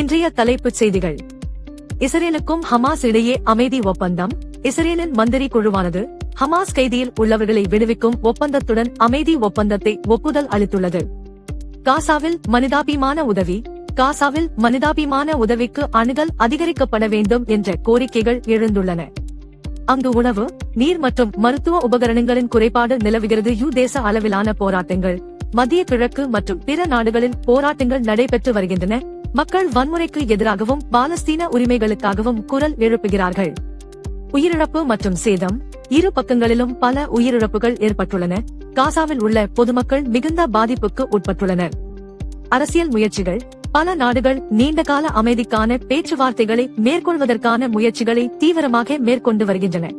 இன்றைய தலைப்புச் செய்திகள். இஸ்ரேலுக்கும் ஹமாஸ் இடையே அமைதி ஒப்பந்தம். இஸ்ரேலின் மந்திரி குழுவானது ஹமாஸ் கைதியில் உள்ளவர்களை விடுவிக்கும் ஒப்பந்தத்துடன் அமைதி ஒப்பந்தத்தை ஒப்புதல் அளித்துள்ளது. காசாவில் மனிதாபிமான உதவி காசாவில் மனிதாபிமான உதவிக்கு அணுகல் அதிகரிக்கப்பட வேண்டும் என்ற கோரிக்கைகள் எழுந்துள்ளன. அங்கு உணவு நீர் மற்றும் மருத்துவ உபகரணங்களின் குறைபாடு நிலவுகிறது. யூ தேச அளவிலான போராட்டங்கள். மத்திய கிழக்கு மற்றும் பிற நாடுகளில் போராட்டங்கள் நடைபெற்று வருகின்றன. மக்கள் வன்முறைக்கு எதிராகவும் பாலஸ்தீன உரிமைகளுக்காகவும் குரல் எழுப்புகிறார்கள். உயிரிழப்பு மற்றும் சேதம். இரு பக்கங்களிலும் பல உயிரிழப்புகள் ஏற்பட்டுள்ளன. காசாவில் உள்ள பொதுமக்கள் மிகுந்த பாதிப்புக்கு உட்பட்டுள்ளனர். அரசியல் முயற்சிகள். பல நாடுகள் நீண்டகால அமைதிக்கான பேச்சுவார்த்தைகளை மேற்கொள்வதற்கான முயற்சிகளை தீவிரமாக மேற்கொண்டு வருகின்றன.